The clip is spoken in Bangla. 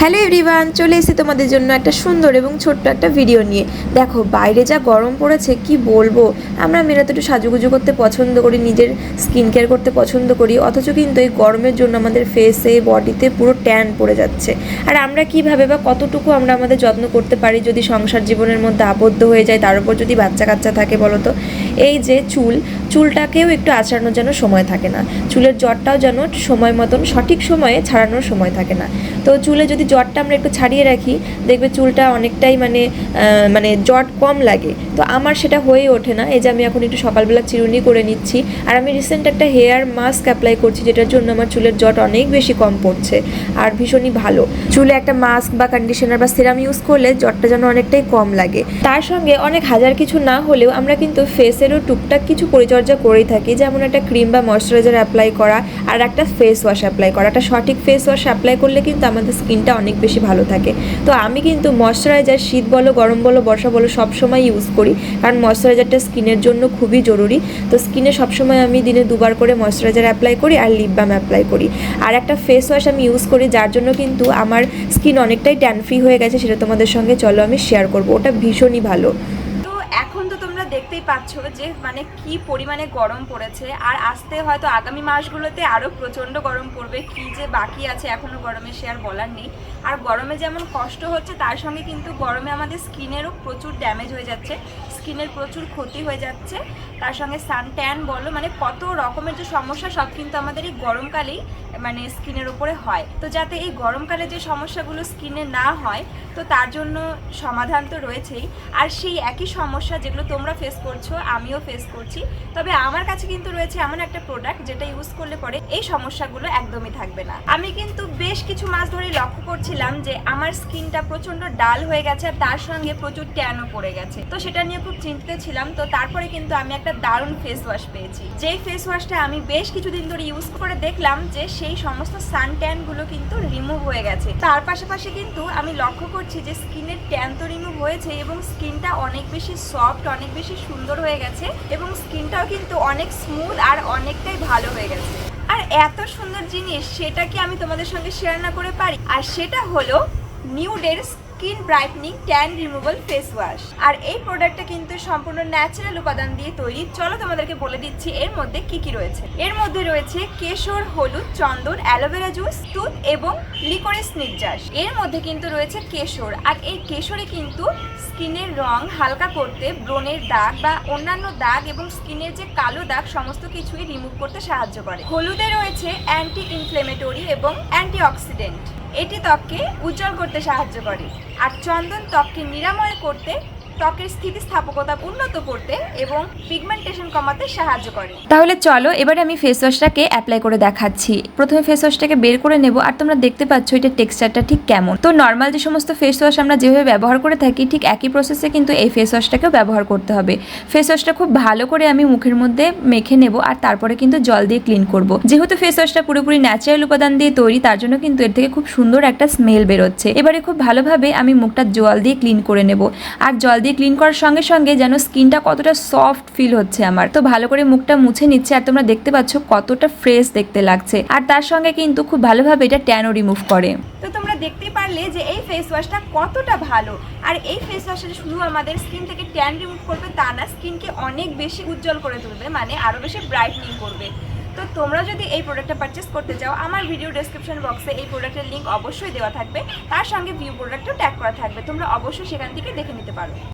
হ্যালো এভরিওয়ান, চলে এসেছি তোমাদের জন্য একটা সুন্দর এবং ছোট্ট একটা ভিডিও নিয়ে। দেখো, বাইরে যা গরম পড়েছে, কি বলব? আমরা মেয়েরা তো একটু সাজুগুজু করতে পছন্দ করি, নিজের স্কিন কেয়ার করতে পছন্দ করি, অথচ কিন্তু এই গরমের জন্য আমাদের ফেসে বডিতে পুরো ট্যান পড়ে যাচ্ছে। আর আমরা কীভাবে বা কতটুকু আমরা আমাদের যত্ন করতে পারি যদি সংসার জীবনের মধ্যে আবদ্ধ হয়ে যায় তার উপর যদি বাচ্চা কাচ্চা থাকে বলো তো? এই যে চুল, চুলটাকেও একটু আঁচড়ানোর যেন সময় থাকে না। চুলের জ্বরটাও যেন সময় মতন, সঠিক সময়ে ছাড়ানোর সময় থাকে না। তো চুলে যদি জ্বরটা আমরা একটু ছাড়িয়ে রাখি, দেখবে চুলটা অনেকটাই মানে মানে জ্বর কম লাগে। তো আমার সেটা হয়ে ওঠে না। এই যে আমি এখন একটু সকালবেলা চিরুনি করে নিচ্ছি। আর আমি রিসেন্ট একটা হেয়ার মাস্ক অ্যাপ্লাই করছি, যেটার জন্য আমার চুলের জট অনেক বেশি কম পড়ছে আর ভীষণই ভালো। চুলে একটা মাস্ক বা কন্ডিশনার বা সিরাম ইউজ করলে জটটা যেন অনেকটাই কম লাগে। তার সঙ্গে অনেক হাজার কিছু না হলেও আমরা কিন্তু ফেসেরও টুকটাক কিছু পরিচর্যা করেই থাকি। যেমন একটা ক্রিম বা ময়শ্চারাইজার অ্যাপ্লাই করা আর একটা ফেস ওয়াশ অ্যাপ্লাই করা। একটা সঠিক ফেস ওয়াশ অ্যাপ্লাই করলে কিন্তু আমাদের স্কিনটা অনেক বেশি ভালো থাকে। তো আমি কিন্তু ময়শ্চারাইজার শীত বলো, গরম বলো, বর্ষা বলো সবসময় ইউজ করি। কারণ ময়শ্চারাইজারটা স্কিনের জন্য খুবই জরুরি। তো স্কিনে সবসময় আমি দিনে দুবার করে ময়শ্চারাইজার অ্যাপ্লাই করি আর লিপ বাম অ্যাপ্লাই করি। আর একটা ফেস ওয়াশ আমি ইউজ করি, যার জন্য কিন্তু আমার স্কিন অনেকটাই ট্যান ফ্রি হয়ে গেছে, সেটা তোমাদের সঙ্গে চলো আমি শেয়ার করব। ওটা ভীষণই ভালো। দেখতেই পাচ্ছ যে মানে কি পরিমাণে গরম পড়েছে। আর আসতে হয়তো আগামী মাসগুলোতে আরও প্রচণ্ড গরম পড়বে, কি যে বাকি আছে এখনও গরমে সে আর বলার নেই। আর গরমে যেমন কষ্ট হচ্ছে, তার সঙ্গে কিন্তু গরমে আমাদের স্কিনেরও প্রচুর ড্যামেজ হয়ে যাচ্ছে, স্কিনের প্রচুর ক্ষতি হয়ে যাচ্ছে। তার সঙ্গে সান ট্যান বলো মানে কত রকমের যে সমস্যা, সব কিন্তু আমাদের এই গরমকালেই মানে স্কিনের উপরে হয়। তো যাতে এই গরমকালে যে সমস্যাগুলো স্কিনে না হয়, তো তার জন্য সমাধান তো রয়েছেই। আর সেই একই সমস্যা যেগুলো তোমরা ফেস করছ, আমিও ফেস করছি। তবে আমার কাছে কিন্তু রয়েছে এমন একটা প্রোডাক্ট যেটা ইউজ করলে পরে এই সমস্যাগুলো একদমই থাকবে না। আমি কিন্তু বেশ কিছু মাস ধরে লক্ষ্য করছিলাম যে আমার স্কিনটা প্রচণ্ড ডাল হয়ে গেছে আর তার সঙ্গে প্রচুর ট্যানও পড়ে গেছে। তো সেটা নিয়ে খুব চিন্তিত ছিলাম। তো তারপরে কিন্তু আমি একটা দারুণ ফেস ওয়াশ পেয়েছি। যেই ফেস ওয়াশটা আমি বেশ কিছুদিন ধরে ইউজ করে দেখলাম যে সেই সমস্ত সান ট্যানগুলো কিন্তু রিমুভ হয়ে গেছে। তার পাশাপাশি কিন্তু আমি লক্ষ্য করছি যে স্কিনের ট্যান তো রিমুভ হয়েছে এবং স্কিনটা অনেক বেশি সফট অনেক বেশি সুন্দর হয়ে গেছে এবং স্কিনটাও কিন্তু অনেক স্মুথ আর অনেকটাই ভালো হয়ে গেছে। আর এত সুন্দর জিনিস সেটা কি আমি তোমাদের সঙ্গে শেয়ার না করে পারি? আর সেটা হলো নিউডের skin brightening tan removal face wash. আর এই প্রোডাক্টটা কিন্তু সম্পূর্ণ ন্যাচারাল উপাদান দিয়ে তৈরি। চলো তোমাদেরকে বলে দিচ্ছি এর মধ্যে কি কি রয়েছে। এর মধ্যে রয়েছে কেশর, হলুদ, চন্দন, অ্যালোভেরা জুস দুধ এবং লিকোরিস নির্যাস। এর মধ্যে কিন্তু রয়েছে কেশর। আর এই কেশরে কিন্তু স্কিনের রং হালকা করতে ব্রণের দাগ বা অন্যান্য দাগ এবং স্কিনের যে কালো দাগ সমস্ত কিছুই রিমুভ করতে সাহায্য করে। হলুদে রয়েছে অ্যান্টি ইনফ্লেমেটরি এবং অ্যান্টি অক্সিডেন্ট এটি ত্বককে উজ্জ্বল করতে সাহায্য করে। আর চন্দন ত্বককে নিরাময় করতে ত্বকের স্থিতিস্থাপকতা উন্নত করতে এবং পিগমেন্টেশন কমাতে সাহায্য করে। তাহলে চলো, এবারে আমি ফেস ওয়াশটাকে অ্যাপ্লাই করে দেখাচ্ছি। প্রথমে ফেস ওয়াশটাকে বের করে নেব আর তোমরা দেখতে পাচ্ছ এটা টেক্সচারটা ঠিক কেমন। তো নর্মাল যে সমস্ত ফেস ওয়াশ আমরা যেভাবে ব্যবহার করে থাকি, ঠিক একই প্রসেসে কিন্তু এই ফেস ওয়াশটাকেও ব্যবহার করতে হবে। ফেস ওয়াশটা খুব ভালো করে আমি মুখের মধ্যে মেখে নেব আর তারপরে কিন্তু জল দিয়ে ক্লিন করব। যেহেতু ফেস ওয়াশটা পুরোপুরি ন্যাচারাল উপাদান দিয়ে তৈরি, তার জন্য কিন্তু এর থেকে খুব সুন্দর একটা স্মেল বেরোচ্ছে। এবারে খুব ভালোভাবে আমি মুখটা জল দিয়ে ক্লিন করে নেব। আর জল দিয়ে ক্লিন করার সঙ্গে সঙ্গে যেন স্কিনটা কতটা সফট ফিল হচ্ছে আমার। তো ভালো করে মুখটা মুছে নিচ্ছে আর তোমরা দেখতে পাচ্ছ কতটা ফ্রেশ দেখতে লাগছে। আর তার সঙ্গে কিন্তু খুব ভালোভাবে এটা ট্যানও রিমুভ করে। তো তোমরা দেখতেই পারলে যে এই ফেস ওয়াশটা কতটা ভালো। আর এই ফেস ওয়াশটা শুধু আমাদের স্কিন থেকে ট্যান রিমুভ করবে তা না স্কিনকে অনেক বেশি উজ্জ্বল করে তুলবে মানে আরও বেশি ব্রাইটনিং করবে। তো তোমরা যদি এই প্রোডাক্টটা পারচেস করতে চাও, আমার ভিডিও ডেসক্রিপশন বক্সে এই প্রোডাক্টের লিঙ্ক অবশ্যই দেওয়া থাকবে। তার সঙ্গে ভিউ প্রোডাক্টও ট্যাগ করা থাকবে। তোমরা অবশ্যই সেখান থেকে দেখে নিতে পারো।